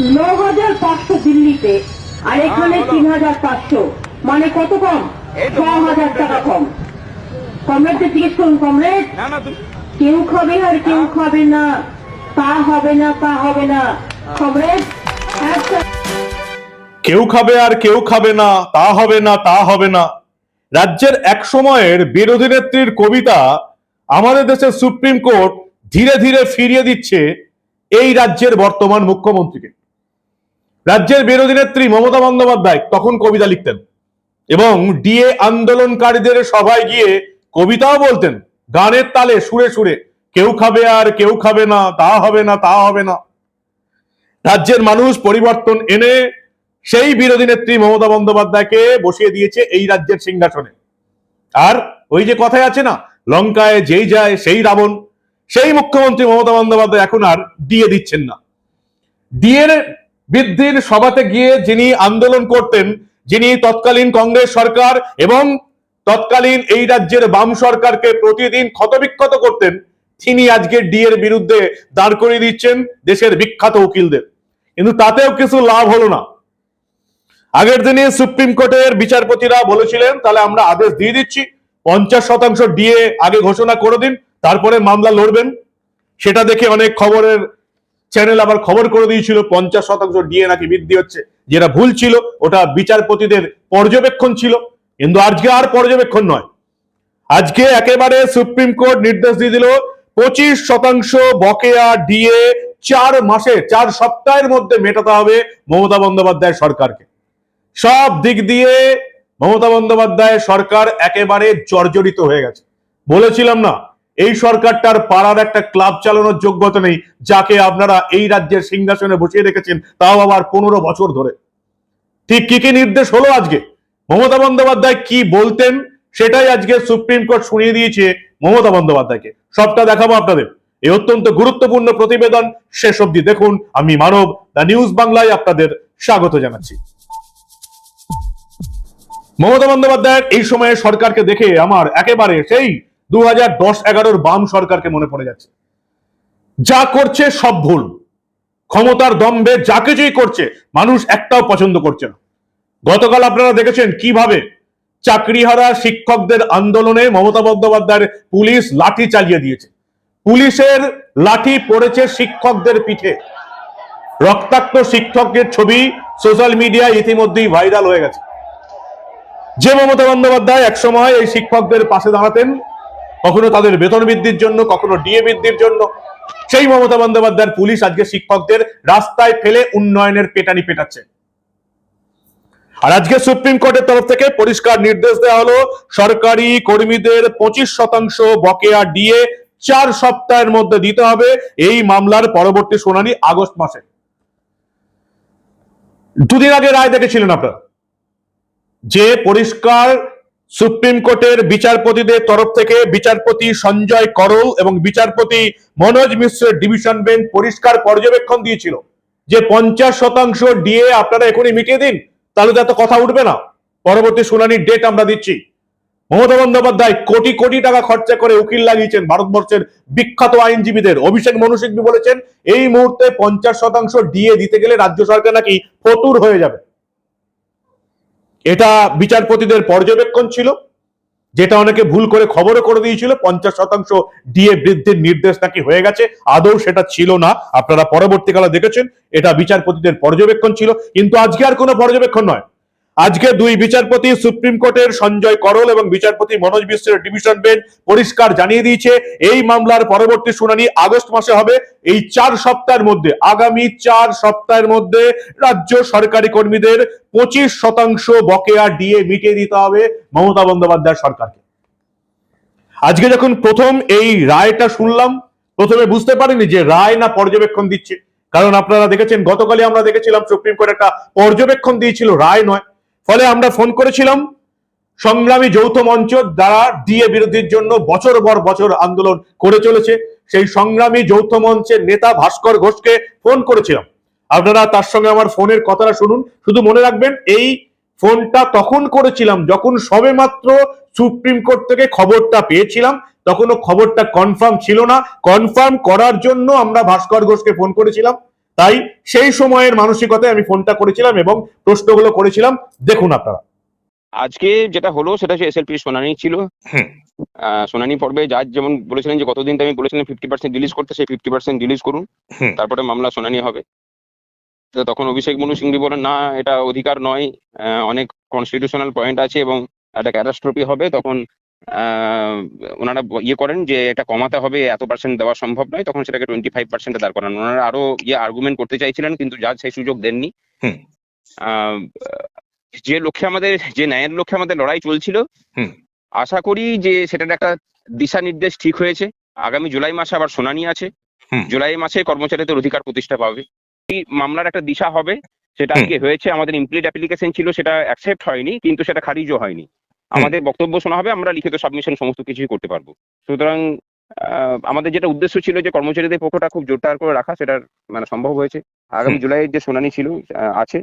ন হাজার পাঁচশো দিল্লিতে আর এখানে তিন হাজার পাঁচশো। মানে কত কম? ছ হাজার টাকা কম। কমরেডকে জিজ্ঞেস করুন কমরেড। না না তুমি কেউ খাবে আর কেউ খাবে না। তা হবে না তা হবে না। কমরেড হ্যাঁ কেউ খাবে আর কেউ খাবে না তা হবে না তা হবে না। রাজ্যের এক সময়ের বিরোধী নেত্রীর কবিতা আমাদের দেশের সুপ্রিম কোর্ট ধীরে ধীরে ফিরিয়ে দিচ্ছে এই রাজ্যের বর্তমান মুখ্যমন্ত্রীকে। রাজ্যের বিরোধী নেত্রী মমতা বন্দ্যোপাধ্যায় তখন কবিতা লিখতেন এবং ডিএ আন্দোলনকারীদের সভায় গিয়ে কবিতাও বলতেন, গানের তালে সুরে সুরে, কেউ খাবে আর কেউ খাবে না, তা হবে না, তা হবে না। রাজ্যের মানুষ পরিবর্তন এনে সেই বিরোধী নেত্রী মমতা বন্দ্যোপাধ্যায়কে বসিয়ে দিয়েছে এই রাজ্যের সিংহাসনে। আর ওই যে কথায় আছে না, লঙ্কায় যেই যায় সেই রাবণ, সেই মুখ্যমন্ত্রী মমতা বন্দ্যোপাধ্যায় এখন আর দিয়ে দিচ্ছেন না। ডিএর বৃদ্ধির সভাতে গিয়ে যিনি আন্দোলন করতেন, যিনি তৎকালীন কংগ্রেস সরকার এবং তৎকালীন এই রাজ্যের বাম সরকারকে প্রতিদিন ক্ষতবিক্ষত করতেন, তিনি আজকে ডিএর বিরুদ্ধে দাঁড় করিয়ে দিচ্ছেন দেশের বিখ্যাত উকিলদের। কিন্তু তাতেও কিছু লাভ হলো না। আগের দিনে সুপ্রিম কোর্টের বিচারপতিরা বলেছিলেন, তাহলে আমরা আদেশ দিয়ে দিচ্ছি, পঞ্চাশ শতাংশ ডিএ আগে ঘোষণা করে দিন, তারপরে মামলা লড়বেন। সেটা দেখে অনেক খবরের চ্যানেল আবার খবর করে দিয়েছিল, পঞ্চাশ শতাংশ ডিএ নাকি বৃদ্ধি হচ্ছে। যেটা ভুল ছিল, ওটা বিচারপতিদের পর্যবেক্ষণ ছিল। কিন্তু আজকে আর পর্যবেক্ষণ নয়। আজকে একেবারে সুপ্রিম কোর্ট নির্দেশ দিয়ে দিল, পঁচিশ শতাংশ বকেয়া ডিএ চার মাসে, চার সপ্তাহের মধ্যে মেটাতে হবে মমতা বন্দ্যোপাধ্যায় সরকারকে। সব দিক দিয়ে মমতা বন্দ্যোপাধ্যায় সরকার একেবারে জর্জরিত হয়ে গেছে। বলেছিলাম না এই সরকারটার পাড়ার একটা ক্লাব চালানোর যোগ্যতা নেই, যাকে আপনারা এই রাজ্যের সিংহাসনে বসিয়ে রেখেছেন, তাও আবার পনেরো বছর ধরে। ঠিক কি কি নির্দেশ হলো আজকে? মমতা বন্দ্যোপাধ্যায় কি বলতেন, সেটাই আজকে সুপ্রিম কোর্ট শুনিয়ে দিয়েছে মমতা বন্দ্যোপাধ্যায়কে। সবটা দেখাবো আপনাদের। এই অত্যন্ত গুরুত্বপূর্ণ প্রতিবেদন শেষ অবধি দেখুন। আমি মানব, দ্য নিউজ বাংলায় আপনাদের স্বাগত জানাচ্ছি। মমতা বন্দ্যোপাধ্যায়ের এই সময়ে সরকারকে দেখে আমার একেবারে সেই দু হাজার দশ এগারোর বাম সরকারকে মনে পড়ে যাচ্ছে। যা করছে সব ভুল। ক্ষমতার দম্ভে যা কিছুই করছে, মানুষ একটাও পছন্দ করছে না। গতকাল আপনারা দেখেছেন কীভাবে চাকরিহারা শিক্ষকদের আন্দোলনে মমতা বন্দ্যোপাধ্যায়ের পুলিশ লাঠি চালিয়ে দিয়েছে। পুলিশের লাঠি পড়েছে শিক্ষকদের পিঠে। রক্তাক্ত শিক্ষকের ছবি সোশ্যাল মিডিয়ায় ইতিমধ্যেই ভাইরাল হয়ে গেছে। যে মমতা বন্দ্যোপাধ্যায় একসময় এই শিক্ষকদের পাশে দাঁড়াতেন কখনো তাদের বেতন বৃদ্ধির জন্য, কখনো ডিএ বৃদ্ধির জন্য। সেই মমতা বন্দ্যোপাধ্যায়ের পুলিশ আজকে শিক্ষকদের রাস্তায় ফেলে উন্নয়নের পেটানি পেটাচ্ছে। আর আজকে সুপ্রিম কোর্টের তরফ থেকে পরিষ্কার নির্দেশ দেওয়া হলো, সরকারি কর্মীদের পঁচিশ শতাংশ বকেয়া ডিএ চার সপ্তাহের মধ্যে দিতে হবে। এই মামলার পরবর্তী শুনানি আগস্ট মাসে। দুদিন আগে রায় দেখেছিলেন আপনারা। যে পরিষ্কার সুপ্রিম কোর্টের বিচারপতিদের তরফ থেকে বিচারপতি সঞ্জয় করল এবং বিচারপতি মনোজ মিশ্রের ডিভিশন বেঞ্চ পরিষ্কার পর্যবেক্ষণ দিয়েছিল। যে পঞ্চাশ শতাংশ ডিএ আপনারা এখনই মিটিয়ে দিন, তাহলে তো এত কথা উঠবে না। পরবর্তী শুনানির ডেট আমরা দিচ্ছি। মমতা বন্দ্যোপাধ্যায় কোটি কোটি টাকা খরচা করে উকিল লাগিয়েছেন ভারতবর্ষের বিখ্যাত আইনজীবীদের। অভিষেক মনু বলেছেন, এই মুহূর্তে পঞ্চাশ শতাংশ ডিএ দিতে গেলে রাজ্য সরকার নাকি ফতুর হয়ে যাবে। এটা বিচারপতিদের পর্যবেক্ষণ ছিল, যেটা অনেকে ভুল করে খবরও করে দিয়েছিল, পঞ্চাশ শতাংশ ডিএ বৃদ্ধির নির্দেশ নাকি হয়ে গেছে, আদৌ সেটা ছিল না, আপনারা পরবর্তীকালে দেখেছেন, এটা বিচারপতিদের পর্যবেক্ষণ ছিল, কিন্তু আজকে আর কোনো পর্যবেক্ষণ নয়। আজকে দুই বিচারপতি সুপ্রিম কোর্টের সঞ্জয় করল এবং বিচারপতি মনোজ মিশ্রের ডিভিশন বেঞ্চ পরিষ্কার জানিয়ে দিয়েছে, এই মামলার পরবর্তী শুনানি আগস্ট মাসে হবে। এই চার সপ্তাহের মধ্যে, আগামী চার সপ্তাহের মধ্যে রাজ্য সরকারি কর্মীদের পঁচিশ শতাংশ বকেয়া ডিএ মিটিয়ে দিতে হবে মমতা বন্দ্যোপাধ্যায় সরকারকে। আজকে যখন প্রথম এই রায়টা শুনলাম, প্রথমে বুঝতে পারিনি যে রায় না পর্যবেক্ষণ দিচ্ছে। কারণ আপনারা দেখেছেন, গতকালই আমরা দেখেছিলাম সুপ্রিম কোর্ট একটা পর্যবেক্ষণ দিয়েছিল, রায় নয়। ফলে আমরা ফোন করেছিলাম, সংগ্রামী যৌথ মঞ্চ দ্বারা ডিএ বিরোধীর জন্য বছর পর বছর আন্দোলন করে চলেছে। সেই সংগ্রামী যৌথ মঞ্চের নেতা ভাস্কর ঘোষকে ফোন করেছিলাম। আপনারা তার সঙ্গে আমার ফোনের কথাটা শুনুন। শুধু মনে রাখবেন, এই ফোনটা তখন করেছিলাম যখন সবেমাত্র সুপ্রিম কোর্ট থেকে খবরটা পেয়েছিলাম। তখনও খবরটা কনফার্ম ছিল না। কনফার্ম করার জন্য আমরা ভাস্কর ঘোষকে ফোন করেছিলাম। তাই সেই সময়ের মানসিকতায় আমি ফোনটা করেছিলাম এবং প্রশ্নগুলো করেছিলাম। দেখুন আপনারা। আজকে যেটা হলো সেটা হচ্ছে এসএলপি শুনানি ছিল। শুনানি পর্বে জাজ যেমন বলেছিলেন যে কতদিন আমি বলেছিলাম ফিফটি পার্সেন্ট রিলিজ করতে সেই ফিফটি পার্সেন্ট রিলিজ করুন। তারপরে মামলা শুনানি হবে। তো তখন অভিষেক মনু সিংভি বলেন না এটা অধিকার নয়। আহ, অনেক কনস্টিটিউশনাল পয়েন্ট আছে এবং একটা ক্যাটাস্ট্রফি হবে। তখন ওনারা ইয়ে করেন যে এটা কমাতে হবে এত পার্সেন্ট দেওয়া সম্ভব নয় তখন সেটাকে টোয়েন্টি ফাইভ পার্সেন্টে দাঁড় করান। ওনারা আরও ইয়ে আর্গুমেন্ট করতে চাইছিলেন কিন্তু জাজ সেই সুযোগ দেননি। যে লক্ষ্যে আমাদের যে ন্যায়ের লক্ষ্যে আমাদের লড়াই চলছিল আশা করি যে সেটার একটা দিশা নির্দেশ ঠিক হয়েছে। আগামী জুলাই মাসে আবার শুনানি আছে। জুলাই মাসে কর্মচারীদের অধিকার প্রতিষ্ঠা পাবে। এই মামলার একটা দিশা হবে সেটা। আজকে হয়েছে আমাদের ইমপ্লিট অ্যাপ্লিকেশন ছিল সেটা অ্যাকসেপ্ট হয়নি কিন্তু সেটা খারিজও হয়নি। আমাদের বক্তব্য শোনা হবে আমরা লিখিত সাবমিশন সমস্ত কিছুই করতে পারব। সুতরাং আমাদের যেটা উদ্দেশ্য ছিল যে কর্মচারীদের পক্ষটা খুব জোরদার করে রাখা সেটা মানে সম্ভব হয়েছে। আগামী। জুলাইয়ের যে শুনানি ছিল আছে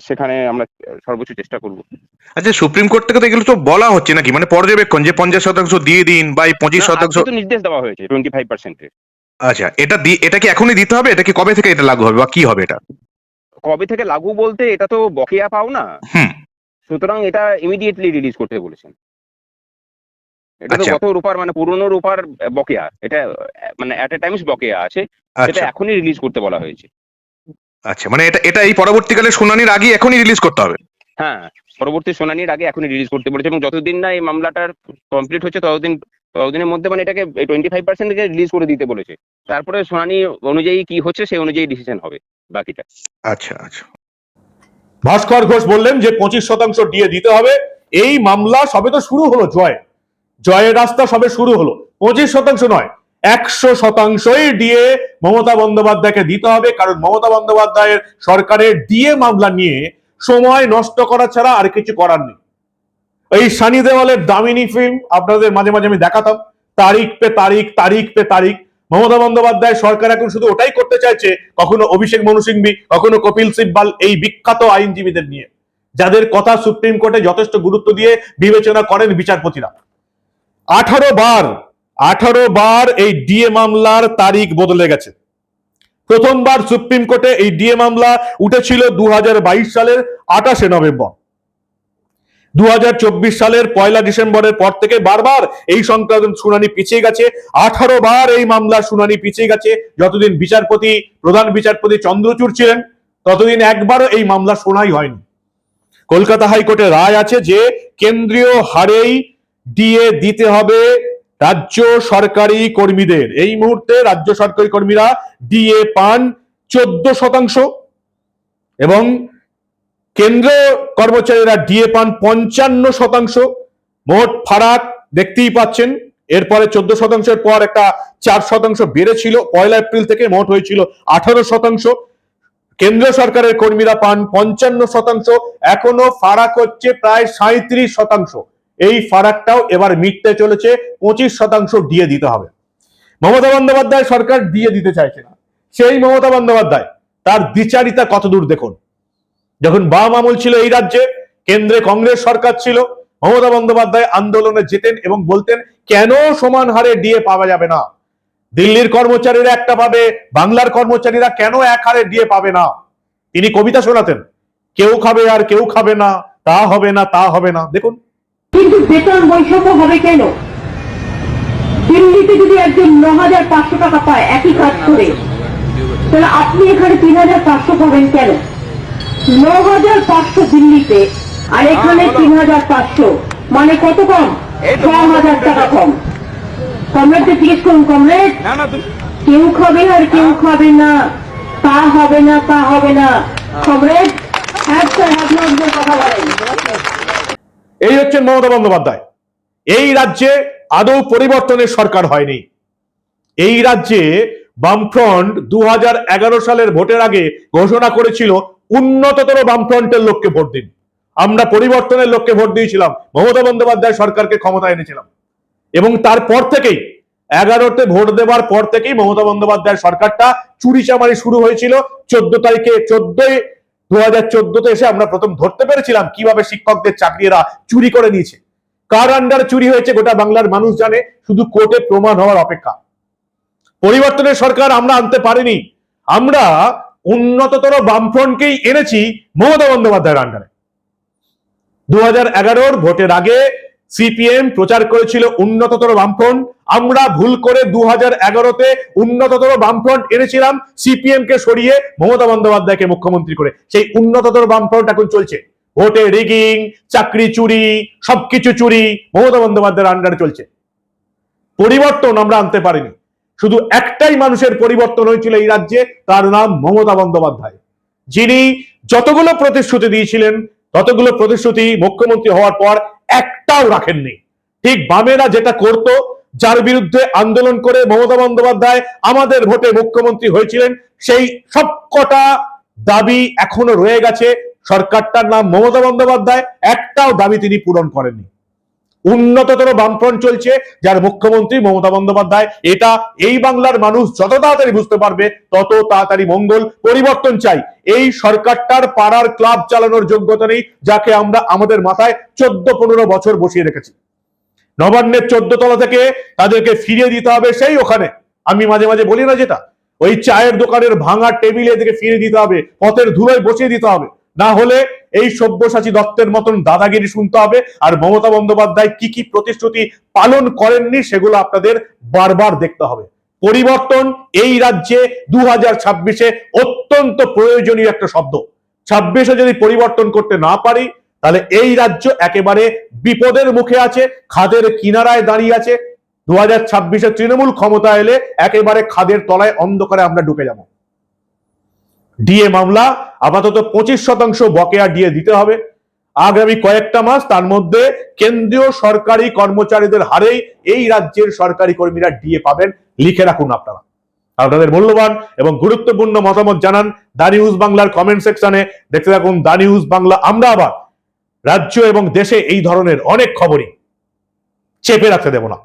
সেখানে আমরা সর্বোচ্চ চেষ্টা করব। আচ্ছা সুপ্রিম কোর্ট থেকে তো এগুলো তো বলা হচ্ছে নাকি? মানে পর্যবেক্ষণ যে পঞ্চাশ শতাংশ দিয়ে দিন বা এই পঁচিশ শতাংশ তো নির্দেশ দেওয়া হয়েছে টোয়েন্টি ফাইভ পার্সেন্টের আচ্ছা এটা দি- এটা কি এখনই দিতে হবে? এটা কি কবে থেকে এটা লাগু হবে বা কি হবে এটা? কবে থেকে লাগু বলতে এটা তো বকেয়া পাও না সুতরাং এটা ইমিডিয়েটলি রিলিজ করতে বলেছেন। এটা তো আচ্ছা। গত রূপার মানে পুরনো রূপার বকেয়া এটা মানে অ্যাট এ টাইমস বকেয়া আছে সেটা আচ্ছা। এখনই রিলিজ করতে বলা হয়েছে। আচ্ছা মানে এটা এটা এই পরবর্তীকালে শুনানির আগে এখনই রিলিজ করতে হবে? হ্যাঁ পরবর্তী শুনানির আগে এখনই রিলিজ করতে বলেছে এবং যতদিন না এই মামলাটার কমপ্লিট হচ্ছে ততদিন ততদিনের মধ্যে মানে এটাকে টোয়েন্টি ফাইভ পার্সেন্ট রিলিজ করে দিতে বলেছে। তারপরে শুনানি অনুযায়ী কি হচ্ছে সেই অনুযায়ী ডিসিশন হবে বাকিটা। আচ্ছা আচ্ছা। ভাস্কর ঘোষ বললেন যে পঁচিশ শতাংশ ডিএ দিতে হবে। এই মামলা সবে তো শুরু হলো জয়। জয়ের রাস্তা সবে শুরু হলো। পঁচিশ শতাংশ নয়, একশো শতাংশই ডিএ মমতা বন্দ্যোপাধ্যায়কে দিতে হবে। কারণ মমতা বন্দ্যোপাধ্যায়ের সরকারের ডিএ মামলা নিয়ে সময় নষ্ট করা ছাড়া আর কিছু করার নেই। এই সানি দেওয়ালের দামিনী ফিল্ম আপনাদের মাঝে মাঝে আমি দেখাতাম। তারিখ পে তারিখ তারিখ পে তারিখ। মমতা বন্দ্যোপাধ্যায় সরকার এখন শুধু ওটাই করতে চাইছে, কখনো অভিষেক মনু সিংভি, কখনো কপিল সিব্বাল, এই বিখ্যাত আইনজীবীদের নিয়ে। যাদের কথা সুপ্রিম কোর্টে যথেষ্ট গুরুত্ব দিয়ে বিবেচনা করেন বিচারপতিরা। আঠারো বার আঠারো বার এই ডিএ মামলার তারিখ বদলে গেছে। প্রথমবার সুপ্রিম কোর্টে এই ডিএ মামলা উঠেছিল দু হাজার বাইশ সালের আঠাশে নভেম্বর। দু হাজার চব্বিশ সালের পয়লা ডিসেম্বরের পর থেকে বারবার এই সংক্রান্ত শুনানি পিছিয়ে গেছে। আঠারো বার এই মামলার শুনানি পিছিয়ে গেছে। যতদিন বিচারপতি, প্রধান বিচারপতি চন্দ্রচূড় ছিলেন, ততদিন একবারও এই মামলা শোনাই হয়নি। কলকাতা হাইকোর্টে রায় আছে যে, কেন্দ্রীয় হারেই ডিএ দিতে হবে রাজ্য সরকারি কর্মীদের। এই মুহূর্তে রাজ্য সরকারি কর্মীরা ডিএ পান চোদ্দ শতাংশ এবং কেন্দ্র কর্মচারীরা ডিএ পান পঞ্চান্ন শতাংশ, মোট ফারাক দেখতেই পাচ্ছেন। এরপরে চোদ্দ শতাংশের পর একটা চার শতাংশ বেড়েছিল, পয়লা এপ্রিল থেকে মোট হয়েছিল আঠারো শতাংশ। কেন্দ্র সরকারের কর্মীরা পান পঞ্চান্ন শতাংশ, এখনও ফারাক হচ্ছে প্রায় সাঁত্রিশ শতাংশ। এই ফারাকটাও এবার মিটতে চলেছে, পঁচিশ শতাংশ দিয়ে দিতে হবে। মমতা বন্দ্যোপাধ্যায় সরকার দিয়ে দিতে চাইছে না। সেই মমতা বন্দ্যোপাধ্যায়, তার বিচারিতা কতদূর দেখুন? যখন বাম আমল ছিল এই রাজ্যে, কেন্দ্রে কংগ্রেস সরকার ছিল, মমতা বন্দ্যোপাধ্যায় আন্দোলনে যেতেন এবং বলতেন, কেন সমান হারে ডিএ পাওয়া যাবে না? দিল্লির কর্মচারীরা একটা পাবে, বাংলার কর্মচারীরা কেন এক হারে ডিএ পাবে না? তিনি কবিতা শোনাতেন, কেউ খাবে আর কেউ খাবে না, তা হবে না, তা হবে না। দেখুন। কিন্তু বেতন বৈষম্য হবে কেন? দিল্লিতে যদি একজন ন হাজার পাঁচশো টাকা পায়, একই কাজ করে, তাহলে আপনি এখানে তিন হাজার পাঁচশো পাবেন কেন? ন হাজার পাঁচশো দিল্লিতে আর এখানে তিন হাজার পাঁচশো। মানে কত কম? ছ হাজার টাকা কম। কমরেডকে জিজ্ঞেস করুন কমরেড। না না তুমি কেউ খাবে আর কেউ খাবে না। তা হবে না তা হবে না। কমরেড হ্যাঁ বলেন। এই হচ্ছেন মমতা বন্দ্যোপাধ্যায়। এই রাজ্যে আদৌ পরিবর্তনের সরকার হয়নি। এই রাজ্যে বামফ্রন্ট দু হাজার এগারো সালের ভোটের আগে ঘোষণা করেছিল উন্নততর বামফ্রন্টের লোককে ভোট দিন। আমরা পরিবর্তনের লোককে ভোট দিয়েছিলাম, মমতা বন্দ্যোপাধ্যায় সরকারকে ক্ষমতা এনেছিলাম। এবং তারপর থেকেই, এগারোতে ভোট দেওয়ার পর থেকেই মমতা বন্দ্যোপাধ্যায়ের সরকারটা চুরি চামারি শুরু হয়েছিল। চোদ্দ তারিখে, চোদ্দই দু হাজার চোদ্দতে এসে আমরা প্রথম ধরতে পেরেছিলাম কীভাবে শিক্ষকদের চাকরিরা চুরি করে নিয়েছে। কার আন্ডার চুরি হয়েছে গোটা বাংলার মানুষ জানে, শুধু কোর্টে প্রমাণ হওয়ার অপেক্ষা। পরিবর্তনের সরকার আমরা আনতে পারিনি। আমরা উন্নততর বামফ্রন্টকেই এনেছি মমতা বন্দ্যোপাধ্যায়ের আন্ডারে দু হাজার ভোটের আগে সিপিএম প্রচার করেছিল উন্নততর বামফ্রন্ট। আমরা ভুল করে দু হাজার এগারোতে উন্নততর বামফ্রন্ট এনেছিলাম সিপিএম কে সরিয়ে মমতা বন্দ্যোপাধ্যায়কে মুখ্যমন্ত্রী করে। সেই উন্নততর বামফ্রন্ট এখন চলছে। ভোটে রিগিং চাকরি চুরি, সবকিছু চুরি মমতা বন্দ্যোপাধ্যায়ের আন্ডারে চলছে। পরিবর্তন আমরা আনতে পারিনি। শুধু একটাই মানুষের পরিবর্তন হয়েছিল এই রাজ্যে, তার নাম মমতা বন্দ্যোপাধ্যায়। যিনি যতগুলো প্রতিশ্রুতি দিয়েছিলেন, ততগুলো প্রতিশ্রুতি মুখ্যমন্ত্রী হওয়ার পর একটাও রাখেননি। ঠিক বামেরা যেটা করত, যার বিরুদ্ধে আন্দোলন করে মমতা বন্দ্যোপাধ্যায় আমাদের ভোটে মুখ্যমন্ত্রী হয়েছিলেন, সেই সবকটা দাবি এখনও রয়ে গেছে। সরকারটার নাম মমতা বন্দ্যোপাধ্যায়, একটাও দাবি তিনি পূরণ করেননি। উন্নততর বামফ্রন্ট চলছে, যার মুখ্যমন্ত্রী মমতা বন্দ্যোপাধ্যায়। এটা এই বাংলার মানুষ যত তাড়াতাড়ি বুঝতে পারবে, তত তাড়াতাড়ি মঙ্গল পরিবর্তন চাই। এই সরকারটার পাড়ার ক্লাব চালানোর যোগ্যতা নেই, যাকে আমরা আমাদের মাথায় চোদ্দ পনেরো বছর বসিয়ে রেখেছি। নবান্নের চোদ্দ তলা থেকে তাদেরকে ফিরিয়ে দিতে হবে সেই ওখানে। আমি মাঝে মাঝে বলি না যেটা? ওই চায়ের দোকানের ভাঙা টেবিলে এদেরকে ফিরিয়ে দিতে হবে, পথের ধুলোয় বসিয়ে দিতে হবে। না হলে এই সব্যসাচী দত্তের মতন দাদাগিরি শুনতে হবে। আর মমতা বন্দ্যোপাধ্যায় কি কি প্রতিশ্রুতি পালন করেননি সেগুলো আপনাদের বারবার দেখতে হবে। পরিবর্তন এই রাজ্যে দু হাজার ছাব্বিশে অত্যন্ত প্রয়োজনীয় একটা শব্দ। ছাব্বিশে যদি পরিবর্তন করতে না পারি, তাহলে এই রাজ্য একেবারে বিপদের মুখে আছে, খাদের কিনারায় দাঁড়িয়ে আছে। দু হাজার ছাব্বিশে তৃণমূল ক্ষমতা এলে একেবারে খাদের তলায় অন্ধকারে আমরা ঢুকে যাব। ডিএ মামলা, আপাতত পঁচিশ শতাংশ বকেয়া ডিএ দিতে হবে। আগামী কয়েকটা মাস তার মধ্যে কেন্দ্রীয় সরকারি কর্মচারীদের হারেই এই রাজ্যের সরকারি কর্মীরা ডিএ পাবেন। লিখে রাখুন আপনারা। আপনাদের মূল্যবান এবং গুরুত্বপূর্ণ মতামত জানান দা নিউজ বাংলার কমেন্ট সেকশনে। দেখতে থাকুন দা নিউজ বাংলা। আমরা আবার রাজ্য এবং দেশে এই ধরনের অনেক খবরই চেপে রাখতে দেব না।